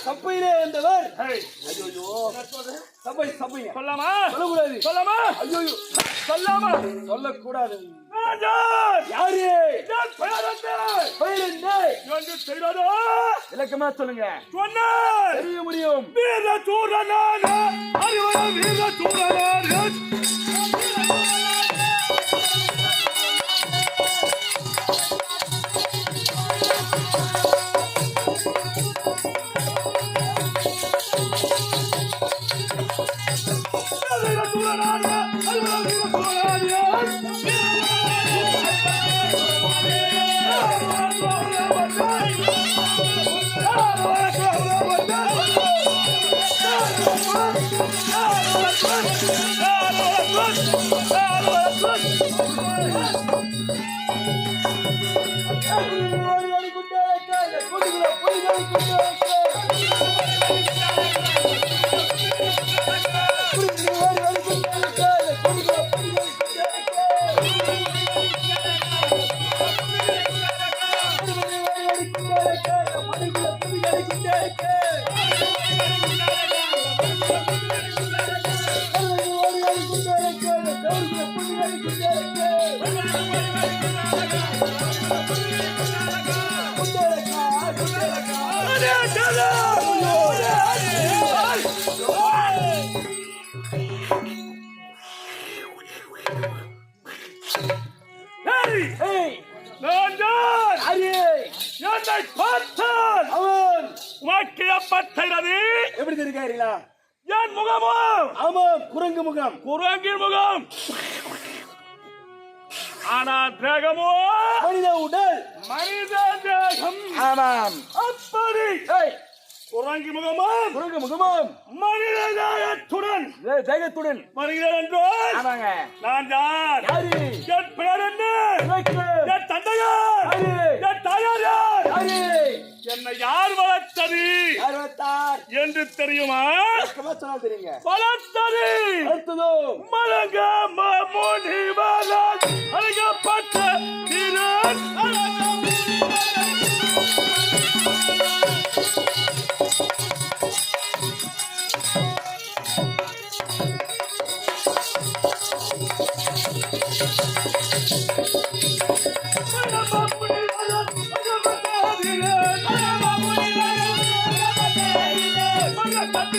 சப்பையிலே வந்தவர் ஐயோ சபை சபை சொல்லாமா? சொல்லக்கூடாது. சொல்லாமா? ஐயோ சொல்லாமா? சொல்லக்கூடாது. யாரு? விளக்கமா சொல்லுங்க. தெரிய முடியும். என் முகமும். ஆமாம் குரங்கு முகம். குரங்கின் முகம். ஆனா தேகமோ மனித உடல். மனித தேகம். ஆமாம். அப்படி. குரங்கி முகமும் குரங்கு முகமும். மனித தேகத்துடன். தேகத்துடன். வருகிறேன் என்றால் ஆமாங்க. நான் யார்? யாரு? என் பெயர் என்ன. என் தந்தையார். யார் வளர்த்தது? என்று தெரியுமா? வளர்த்தது மலங்க முனி வளர்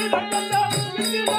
முடிவா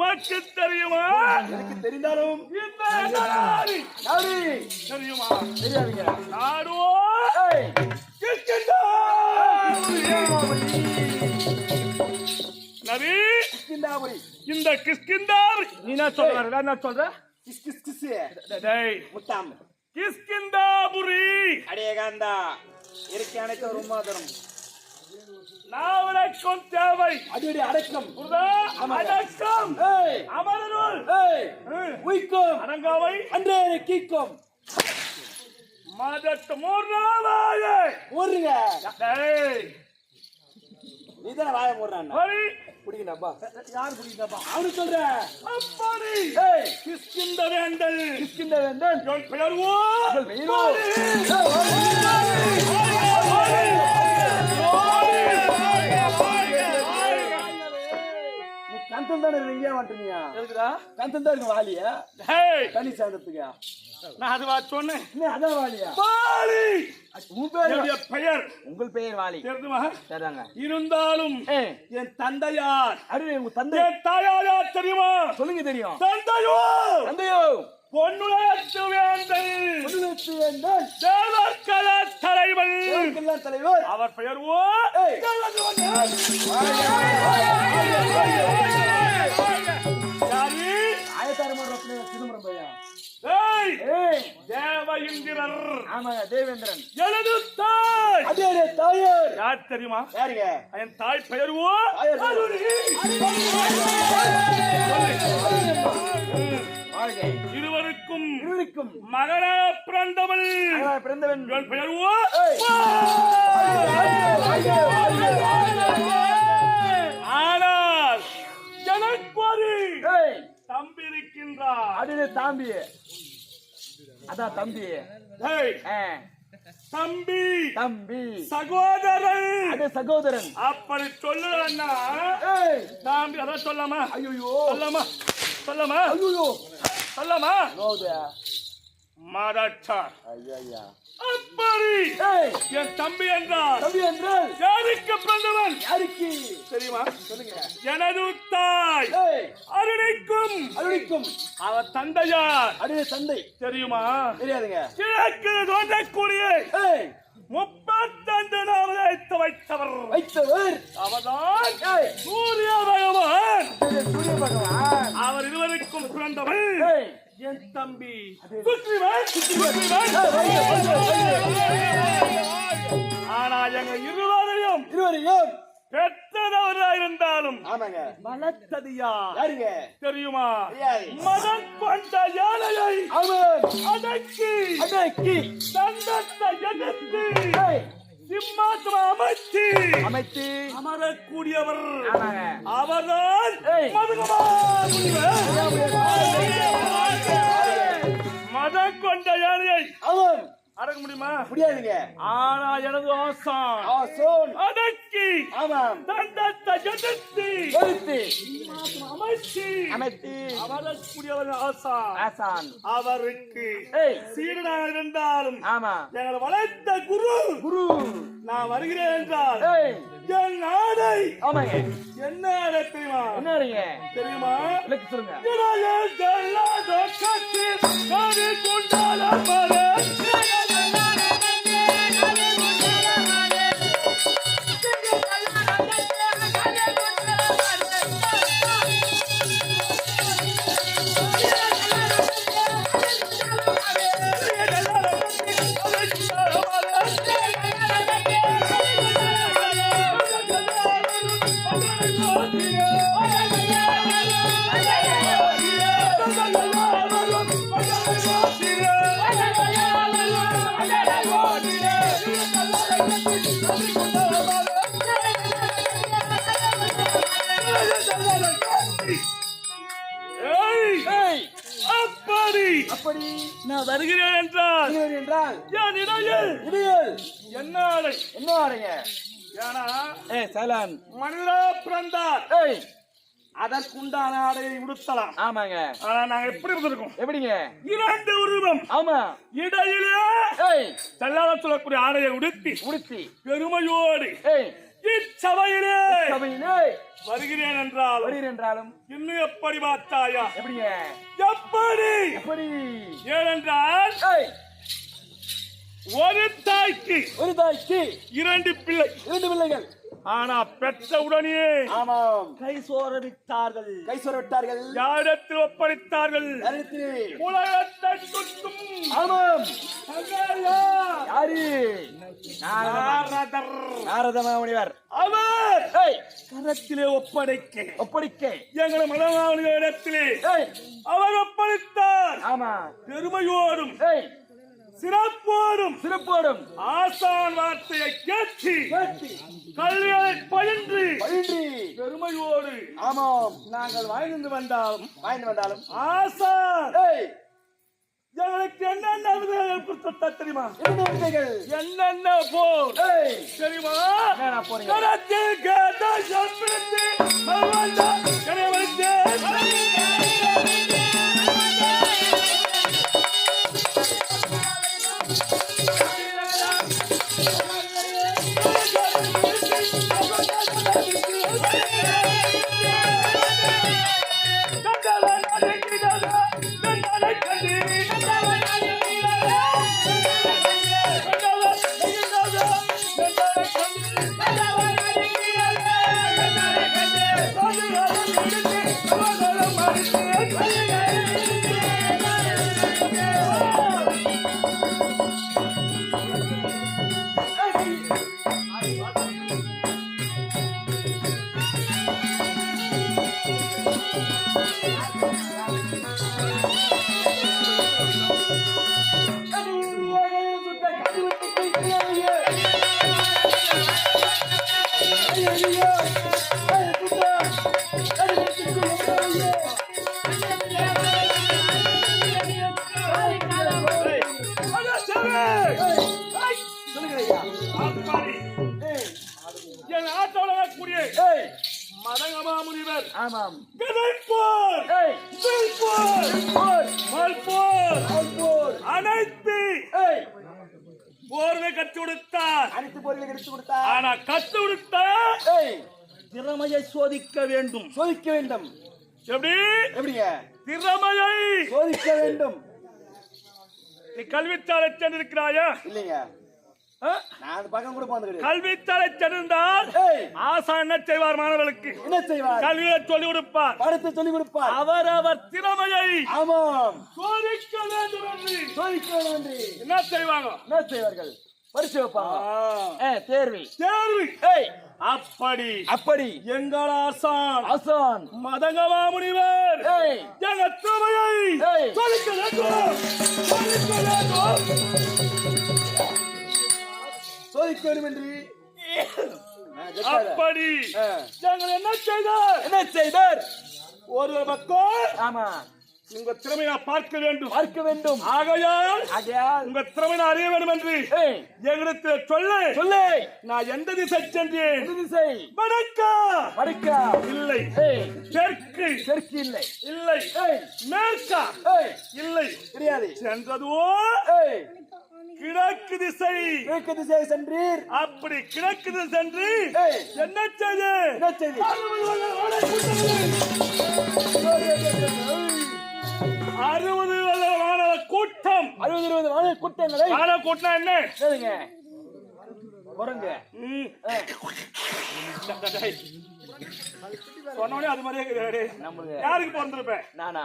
உனக்கு தெரியுமா? எனக்கு தெரிந்தாலும் இந்த நாடு நாடு தெரியுமா? தெரியாதுங்க. நாடோ? நபி கிஸ்கிந்தாபுரி இந்த கிஷ்கிந்தார் நீ என்ன சொல்ற? என்ன சொல்ற? கிஸ் கிஸ் கிஸ் டேய் முத்தாம். கிஷ்கிந்தாபுரி. அடேகாந்தா. அனைத்து ஒரு மாதரம் நான் உனக்கும் தேவை. அடியடி அடக்கம்? அடக்கம். அமரருள். உய்க்கும். அடங்காவை. அன்றே கீக்கும். மதத்து மூர்ணாவாயே. ஊருங்க நீ தானே வாய போடுறான் ஹரி பிடிக்கணப்பா யார் பிடிக்கணப்பா அவனு சொல்ற. அப்படி. கிஷ்கிந்த வேண்டல் என் பெயர்வோ பெயரோ? நீ கந்தம் தானே எங்கேயா மாட்டீங்க இருக்குதா கந்தம் தான் இருக்கு வாலியா? தண்ணி சாதத்துக்கு? நான் அதுவா சொன்னேன். நீ அதான் வாலியா? பாலி உன் பேர் என்னுடைய பெயர். உங்கள் பெயர் வாலி. தெரியுமா? சரிதாங்க. இருந்தாலும் என் தந்தையார். அருவே உங்க தந்தை. என் தாயார் யார் தெரியுமா? சொல்லுங்க தெரியும். தந்தையோ! தந்தையோ! பொன்னுலகத்து வேந்தல் முதலமைச்சர் வேந்தன். தேவர்கள தலைவன். தேவருக்கெல்லாம் தலைவர். அவர் பெயர்வோ ஏய். தேவ தேவேந்திரன் எனது தாய் அதே தாயார் யார் தெரியுமா யாருங்க என் தாய் பெயர்வோ இருவருக்கும் இருவருக்கும் மகனாக பிறந்தவள் பிறந்தவன் பெயர்வோ தம்பி இருக்கின்றார் அடியே தாம்பி. அதான் தம்பி தம்பி. தம்பி. சகோதரன். அடே சகோதரன். அப்படி சொல்லுறா ஏய். தம்பி அதான் சொல்லாமா ஐயோ சொல்லாமா சொல்லாமா ஐயோ சொல்லாமா மாதாச்சார் ஐயா அப்படி. ஏய். என் தம்பி என்றார். தம்பி என்றால்? யாருக்கு யாருக்கு தெரியுமா? சொல்லுங்க. எனது தாய் அருணைக்கும் அருளிக்கும் அவர் தந்தையார். அடியே தந்தை. தெரியுமா? தெரியாதுங்க. கிழக்கு தோன்றக்கூடிய முப்பத்தஞ்சு நாள் வைத்து வைத்தவர். வைத்தவர். அவர்தான் சூரிய பகவான். சூரிய பகவான். அவர் இருவருக்கும் பிறந்தவன் ஏய். என் தம்பி. ஆனா எங்க இருவரையும் இருவரையும் பெற்றதவரா இருந்தாலும் ஆமாங்க. வளர்த்தது யார் யாருங்க? தெரியுமா. மதன் கொண்ட யானையை அவன். அடக்கி அடக்கி. தந்தத்தை எதிர்த்து சிம்மாசனம் அமைச்சு அமைத்து. அமரக்கூடியவர். அவர்தான். மதுகுமார் மதம் கொண்ட யானையை அவன். அடக்க முடியுமா? முடியாதுங்க. ஆனா எனது ஆசான். ஆ சோன் அடக்கி. ஆமாம். தந்தத்தை எழுத்து சிம்மாசனம் அமைச்சு அமைத்து. அமரக்கூடியவர் ஆசான் ஆசான். அவருக்கு ஏய். சீடனாக இருந்தாலும் ஆமா. எங்களை வளர்த்த குரு. குரு. நான் வருகிறேன் என்றால் ஏய். என் நாடை ஆமாங்க. என்ன தெரியுமா? என்ன தெரியுமா? சொல்லுங்க. நான் வருகிறேன் என்றால் என்றால் என் இடையில்? இடையல். என்ன ஆடை? என்ன வரீங்க ஏன்னா ஏய் சலான். மனிதா பிறந்தார். ஏய். அதற்குண்டான ஆடையை உடுத்தலாம். ஆமாங்க. ஆனா நாங்க எப்படி இருந்திருக்கோம்? எப்படிங்க? இரண்டு உருவம். ஆமா. இடையிலே செல்லாத சொல்லக்கூடிய ஆடையை உடுத்தி உடுத்தி. பெருமையோடு ஏய். இச்சபையிலே சபையிலே. வருகிறேன் என்றால் வருகிறேன் என்றாலும் இன்னும் எப்படி பார்த்தாயா? எப்படிங்க? எப்படி? எப்படி? ஏனென்றால் ஒரு தாய்க்கு ஒரு தாய்க்கு இரண்டு பிள்ளை. இரண்டு பிள்ளைகள். ஆனா பெற்ற உடனே ஆமாம். கை சோர விட்டார்கள் கை சொர விட்டார்கள் யாரிடத்தில் ஒப்படைத்தார்கள்? உலகத்தை சுற்றும். ஆமாம். யாரு? நாரத- முனிவர் அவர். கரத்திலே ஒப்படைக்க. ஒப்படைக்க. எங்களை மனவாளிகள் இடத்திலே அவர் ஒப்படைத்தார். ஆமா. பெருமையோடும் சிறப்போடும் சிறப்போடும். ஆசான் வார்த்தையை கேட்டு கல்வியை பயின்று. பயின்றி. பெருமையோடு. ஆமாம். நாங்கள் வாழ்ந்து வந்தாலும் வாய்ந்து வந்தாலும். ஆசான். எங்களுக்கு என்னென்ன விதைகள் கொடுத்தா தெரியுமா? விதைகள்? என்னென்ன போர் தெரியுமா? என்னடா போர்வை கற்று கொடுத்தார். அனைத்து போர்களை எடுத்து கொடுத்தா ஆனா கத்து கொடுத்தா ஏய். திறமையை சோதிக்க வேண்டும். சோதிக்க வேண்டும். எப்படி? எப்படிங்க? திறமையை. சோதிக்க வேண்டும். நீ கல்வித்தாலை சென்றிருக்கிறாயா இல்லைங்க. கல்வித்தாலை சென்றிருந்தால் ஏய். ஆசா என்ன செய்வார் மாணவர்களுக்கு? என்ன செய்வார்? கல்வியை சொல்லிக் கொடுப்பார். பாடத்தை சொல்லிக் கொடுப்பார். அவரவர் திறமையை ஆமாம். சோதிக்க வேண்டும் என்று. சோதிக்க வேண்டும். என்ன செய்வாங்க? என்ன செய்வார்கள்? பரிசு வைப்பாங்க. தேர்வு. தேர்வு அப்படி. அப்படி. எங்கள் ஆசான். ஆசான். மதங்கமா முனிவர். எங்க திறமையை ஏய். சோதிக்க வேண்டும். சோதிக்க வேண்டும். சோதிக்க வேண்டும் என்று. அப்படி. நாங்கள் என்ன செய்தார்? என்ன செய்தார்? ஒரு பக்கம் ஆமா. உங்க திறமையை பார்க்க வேண்டும். பார்க்க வேண்டும். ஆகையால் ஆகையால். உங்க திறமையை அறிய வேண்டும் என்று எங்களுக்கு சொல்லு. சொல்லு. நான் எந்த திசை சென்றேன்? திசை? வடக்கா. வடக்கா. இல்லை. தெற்கு. தெற்கு இல்லை. இல்லை. மேற்கா. இல்லை. கிடையாது சென்றதோ ஏய் கிழக்கு திசை. கிழக்கு திசை சென்றீர். அப்படி கிழக்கு திசை சென்று என்ன செய்து? என்ன செய்தி? அறுபது மாணவ கூட்டம். அறுபது இருபது மாநில கூட்டங்களை. மாணவ கூட்டம் என்ன? சரிங்க குரங்கு சொன்னோடனே அது மாதிரியே யாருக்கு பிறந்திருப்பேன் நானா?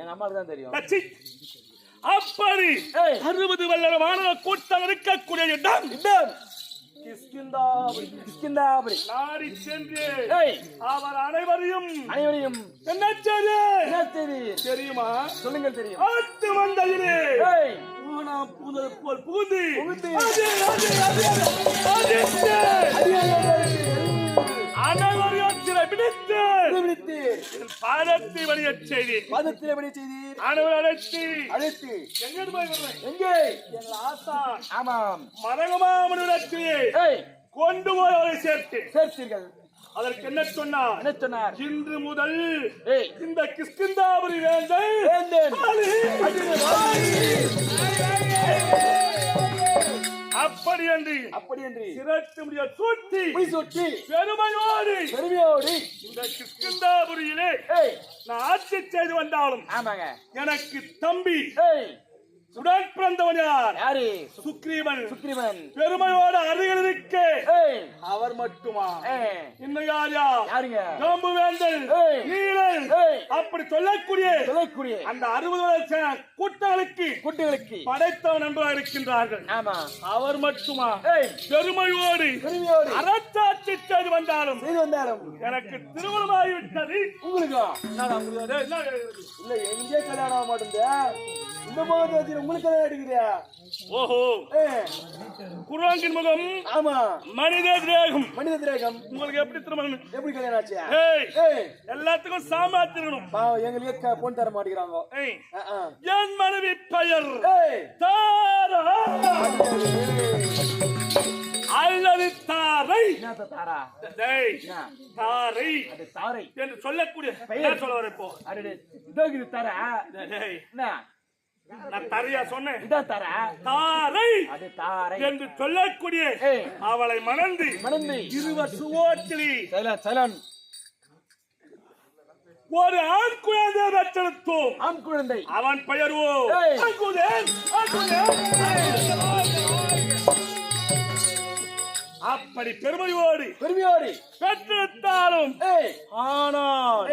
எங்க அம்மாவுக்கு தான் தெரியும். அப்படி. அறுபது வல்லர மாணவ கூட்டம் இருக்கக்கூடிய இடம் இடம் நாடி சென்று அவர் அனைவரையும் அனைவரையும் என்ன செய்து என்ன செய்தி தெரியுமா சொல்லுங்கள் தெரியும் ஆத்து மந்தையிலே பூனா பூந்தது போல் பூந்து புகுந்து. விடுவித்தீர் பாதத்தை வழியச் செய்தி பாதத்தில் எப்படி செய்தீர் அனைவர் அழைத்து அழைத்து எங்க போய் ஆசா ஆமாம் கொண்டு போய் அவரை சேர்த்து சேர்த்தீர்கள் அதற்கு என்ன சொன்னார் என்ன சொன்னார் இன்று முதல் ஏய் இந்த கிஷ்கிந்தாபுரி வேந்தன் வேந்தன் அப்படி என்று அப்படி என்று சிரட்டு முடிய சூட்டி சொட்டி பெருமையோடு பெருமையோடு இந்த கிஷ்கிந்தாபுரியிலே நான் ஆட்சி செய்து வந்தாலும் ஆமாங்க. எனக்கு தம்பி உடன் பிறந்தவன் யார்? யாரு? சுக்ரீவன். சுக்ரீவன். பெருமையோடு அருகில் இருக்க அவர் மட்டுமா? இன்னும் யார் யார் யாருங்க? ஜாம்பு வேந்தல். நீலன். அப்படி சொல்லக்கூடிய சொல்லக்கூடிய அந்த அறுபது லட்சம் கூட்டங்களுக்கு குட்டிகளுக்கு படைத்தவன் என்பதாக இருக்கின்றார்கள். ஆமா. அவர் மட்டுமா? பெருமையோடு பெருமையோடு அரசாட்சி செய்து வந்தாலும் செய்து வந்தாலும் எனக்கு திருமணமாகிவிட்டது. உங்களுக்கு? இல்ல எங்கே கல்யாணம் ஆக மாட்டேங்குது இந்த வச்சு உங்களுக்கு ஓஹோ. குரங்கின் முகம் ஆமா. மனித திரேகம். மனித திரேகம். உங்களுக்கு எப்படி திருமணம்? எப்படி கல்யாணம் ஆச்சு? எல்லாத்துக்கும் சாமாத்திரணும் பாவம் எங்களுக்கு பொண்ணு தர மாட்டேங்கிறாங்க. என் மனைவி பெயர் தாரா. அல்லது தாரை. தாரா? தாரை. என்று சொல்லக்கூடிய பெயர். சொல்ல வர இப்போ? தாரா. நான் தரையா சொன்னேன். இதான் தாரா? தாரை அது தாரை. என்று சொல்லக்கூடிய. அவளை மணந்து மணந்து. இருவர் சுவோத்திரி சைலன். ஒரு ஆண் குழந்தை பெற்றெடுத்தோம் ஆண் குழந்தை. அவன் பெயர்வோ. அப்படி பெருமையோடு பெருமையோடு. பெற்றெடுத்தாலும் ஆனால்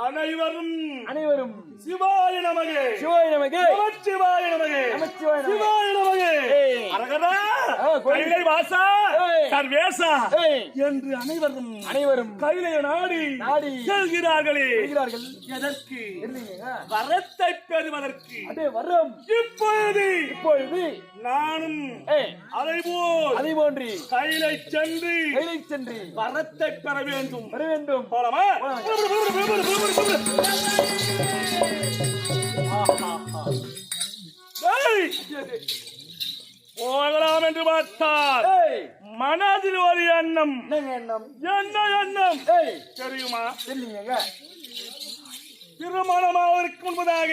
அனைவரும் அனைவரும் சிவாய நமகே சிவாய நமகே நமச்சிவாய நமகே. சிவாய நமகே. அரகரா. கைலை வாசா. சர்வேசா என்று அனைவரும் அனைவரும் கைலைய நாடி நாடி செல்கிறார்களே. வருகிறார்கள் எதற்கு? வரத்தை பெறுவதற்கு. அடே வர்றோம். இப்பொழுது இப்பொழுது நானும் அதை போல் அதை போன்று கைலை சென்று கைலை சென்று வரத்தை பெற வேண்டும். வர வேண்டும். போலாமா? என்று பார்த்தால் ஏய். மனதில் ஒரு எண்ணம். எண்ணம்? என்ன எண்ணம்? ஏய். தெரியுமா? இல்லைங்க திருமணமாவதற்கு முன்பதாக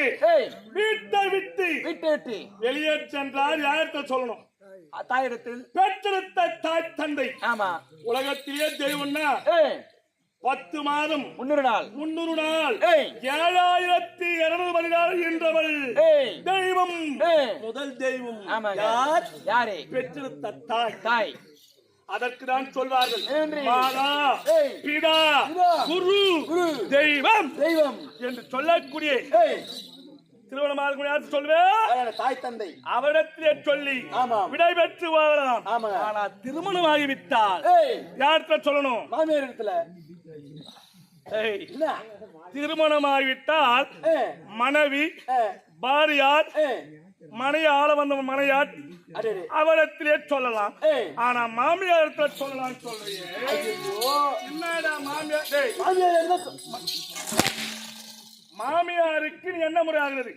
வீட்டை விட்டு வீட்டை வெளியே சென்றால் யார்கிட்ட சொல்லணும்? தாயிடத்தில். பெற்றெடுத்த தாய் தந்தை. ஆமா. உலகத்திலே தெய்வம்னா பத்து மாதம். முன்னூறு நாள். முன்னூறு நாள். ஏழாயிரத்தி இருநூறு மணி நாள் என்றவள் தெய்வம். முதல் தெய்வம். யார்? யாரு? பெற்றெடுத்த தாய். தாய். அதற்கு தான் சொல்வார்கள். மாதா. பிதா. குரு. தெய்வம். தெய்வம். என்று சொல்லக்கூடிய திருவண்ணாமலை யார் சொல்வேன் தாய் தந்தை. அவரிடத்திலே சொல்லி. விடை பெற்று வாழலாம். ஆனா திருமணமாகி விட்டால் ஏய். யார்கிட்ட சொல்லணும்? மாமியார் இடத்துல. திருமணமாகிவிட்டால் ஏய் மனைவி பாரியார் மனைய ஆள வந்த மனையார் அவரிடத்திலே சொல்லலாம். ஆனா மாமியார் இடத்துல சொல்லலாம் சொல்றீங்க என்னடா மாமியார்? மாமியாருக்கு என்ன முறை ஆகுறது?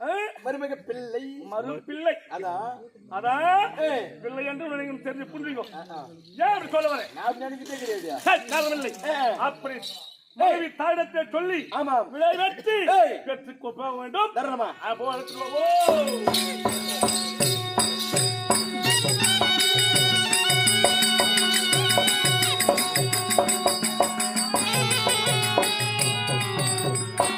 மருமக பிள்ளை. மறு பிள்ளை. அதான் அதான் ஏய் பிள்ளை என்று உனக்கு தெரிஞ்சு புரிஞ்சுக்கோ. ஏன் அப்படி சொல்ல வரேன்? நான் நினைக்கிட்டே கிடையாது. இல்லை. அப்படி மனைவி தாயிடத்தை சொல்லி ஆமாம். விளை வெற்றி ஏய். பெற்றுக் போக வேண்டும் தரணுமா அப்போ.